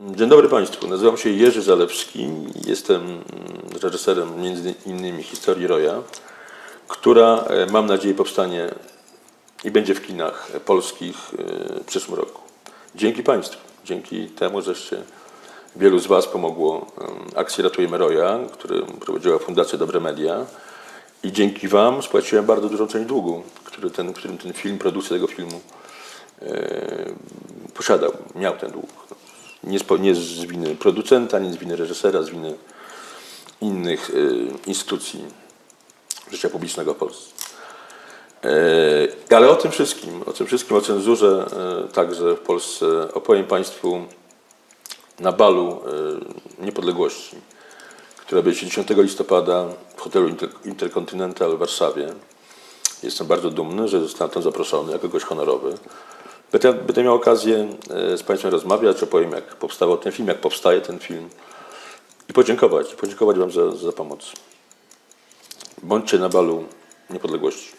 Dzień dobry Państwu, nazywam się Jerzy Zalewski, jestem reżyserem między innymi historii Roya, która e, mam nadzieję powstanie i będzie w kinach polskich e, w przyszłym roku. Dzięki Państwu, dzięki temu, żeście wielu z Was pomogło akcji Ratujemy Roya, który prowadziła Fundacja Dobre Media i dzięki Wam spłaciłem bardzo dużą część długu, który ten, którym ten film, produkcja tego filmu e, posiadał, miał ten dług. Nie nie z winy producenta, nie z winy reżysera, z winy innych e, instytucji życia publicznego w Polsce. E, Ale o tym wszystkim, o tym wszystkim, o cenzurze e, także w Polsce opowiem Państwu na balu niepodległości, która będzie 10 listopada w hotelu Inter- Intercontinental w Warszawie. Jestem bardzo dumny, że zostałem tam zaproszony jako gość honorowy. Będę, będę miał okazję e, z Państwem rozmawiać, opowiem jak powstawał ten film, jak powstaje ten film i podziękować, podziękować Wam za, za pomoc. Bądźcie na balu niepodległości.